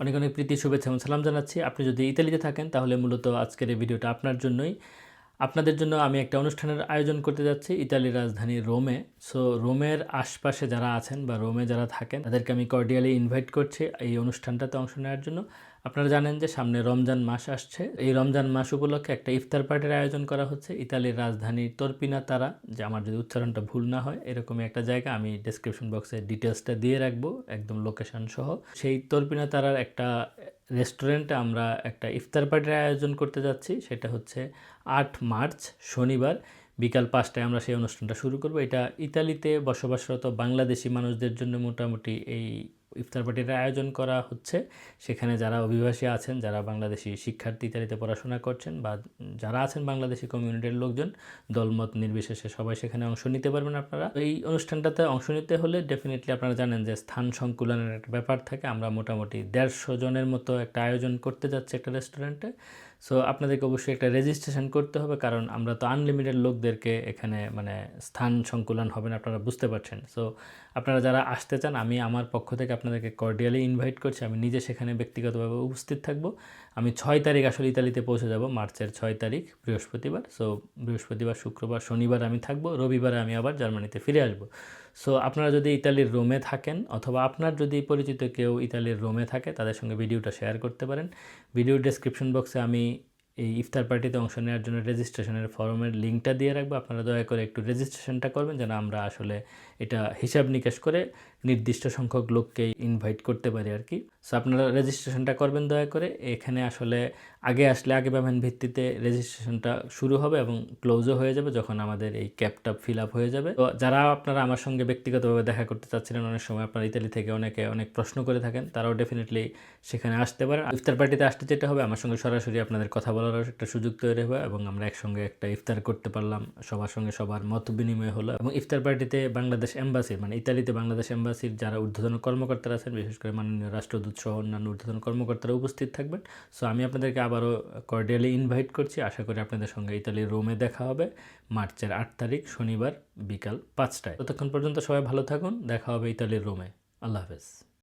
অনেক অনেক প্রীতি, শুভেচ্ছা এবং সালাম জানাচ্ছি। আপনি যদি ইতালিতে থাকেন, তাহলে মূলত আজকের এই ভিডিওটা আপনার জন্যই। আপনাদের জন্য আমি একটা অনুষ্ঠানের আয়োজন করতে যাচ্ছি, ইতালির রাজধানী রোমে। সো রোমের আশপাশে যারা আছেন বা রোমে যারা থাকেন, তাদেরকে আমি কর্ডিয়ালি ইনভাইট করছি এই অনুষ্ঠানটাতে অংশ নেওয়ার জন্য। আপনারা জানেন যে সামনে রমজান মাস আসছে। এই রমজান মাস উপলক্ষে একটা ইফতার পার্টির আয়োজন করা হচ্ছে। ইতালির রাজধানী তর্পিনা তারা, যে আমার যদি উচ্চারণটা ভুল না হয়, এরকমই একটা জায়গা আমি ডেসক্রিপশন বক্সে ডিটেলসটা দিয়ে রাখব, একদম লোকেশন সহ। সেই তর্পিনা তারার একটা রেস্টুরেন্টে আমরা একটা ইফতার পার্টির আয়োজন করতে যাচ্ছি। সেটা হচ্ছে আট মার্চ, শনিবার, বিকাল পাঁচটায় আমরা সেই অনুষ্ঠানটা শুরু করব। এটা ইতালিতে বসবাসরত বাংলাদেশি মানুষদের জন্য মোটামুটি এই ইফতার পার্টির আয়োজন করা হচ্ছে। সেখানে যারা অভিবাসী আছেন, যারা বাংলাদেশি শিক্ষার্থী ইত্যাদিতে পড়াশোনা করছেন বা যারা আছেন বাংলাদেশি কমিউনিটির লোকজন, দলমত নির্বিশেষে সবাই সেখানে অংশ নিতে পারবেন আপনারা। এই অনুষ্ঠানটাতে অংশ নিতে হলে ডেফিনেটলি আপনারা জানেন যে স্থান সংকুলনের একটা ব্যাপার থাকে। আমরা মোটামুটি দেড়শো জনের মতো একটা আয়োজন করতে যাচ্ছি একটা রেস্টুরেন্টে সো আপনাদেরকে অবশ্যই একটা রেজিস্ট্রেশন করতে হবে কারণ আমরা তো আনলিমিটেড লোকদেরকে এখানে মানে স্থান সংকুলন হবে না, আপনারা বুঝতে পারছেন। সো আপনারা যারা আসতে চান, আমি আমার পক্ষ থেকে আপনাদেরকে কর্ডিয়ালি ইনভাইট করছি। আমি নিজে সেখানে ব্যক্তিগতভাবে উপস্থিত থাকব। আমি ছয় তারিখ আসলে ইতালিতে পৌঁছে যাব, মার্চের ছয় তারিখ, বৃহস্পতিবার। সো বৃহস্পতিবার, শুক্রবার, শনিবার আমি থাকব, রবিবারে আমি আবার জার্মানিতে ফিরে আসব। সো আপনারা যদি ইতালির রোমে থাকেন, অথবা আপনার যদি পরিচিত কেউ ইতালির রোমে থাকে, তাদের সঙ্গে ভিডিওটা শেয়ার করতে পারেন। ভিডিওর ডেসক্রিপশন বক্সে আমি এই ইফতার পার্টিতে অংশ নেওয়ার জন্য রেজিস্ট্রেশনের ফর্মের লিঙ্কটা দিয়ে রাখব। আপনারা দয়া করে একটু রেজিস্ট্রেশনটা করবেন যেন আমরা আসলে এটা হিসাব নিকাশ করে নির্দিষ্ট সংখ্যক লোককে ইনভাইট করতে পারি আর কি। সো আপনারা রেজিস্ট্রেশনটা করবেন দয়া করে। এখানে আসলে আগে আসলে আগে পাবেন ভিত্তিতে রেজিস্ট্রেশনটা শুরু হবে এবং ক্লোজও হয়ে যাবে যখন আমাদের এই ক্যাবটা ফিল আপ হয়ে যাবে। তো যারা আপনারা আমার সঙ্গে ব্যক্তিগতভাবে দেখা করতে চাচ্ছিলেন, অনেক সময় আপনারা ইতালি থেকে অনেকে অনেক প্রশ্ন করে থাকেন, তারাও ডেফিনেটলি সেখানে আসতে পারেন। ইফতার পার্টিতে আসতে যেতে হবে, আমার সঙ্গে সরাসরি আপনাদের কথা বলারও একটা সুযোগ তৈরি হবে এবং আমরা একসঙ্গে একটা ইফতার করতে পারলাম। সবার সঙ্গে সবার মত বিনিময় হলো এবং ইফতার পার্টিতে বাংলাদেশ এম্বাসির মানে ইতালিতে বাংলাদেশ এম্বাসির যারা ঊর্ধ্বতন কর্মকর্তারা আছেন, বিশেষ করে মাননীয় রাষ্ট্রদূত সহ অন্যান্য ঊর্ধ্বতন কর্মকর্তারা উপস্থিত থাকবেন। সো আমি আপনাদেরকে আবারও কর্ডিয়ালি ইনভাইট করছি। আশা করি আপনাদের সঙ্গে ইতালির রোমে দেখা হবে মার্চের আট তারিখ, শনিবার বিকাল পাঁচটায়। ততক্ষণ পর্যন্ত সবাই ভালো থাকুন। দেখা হবে ইতালির রোমে। আল্লাহ হাফেজ।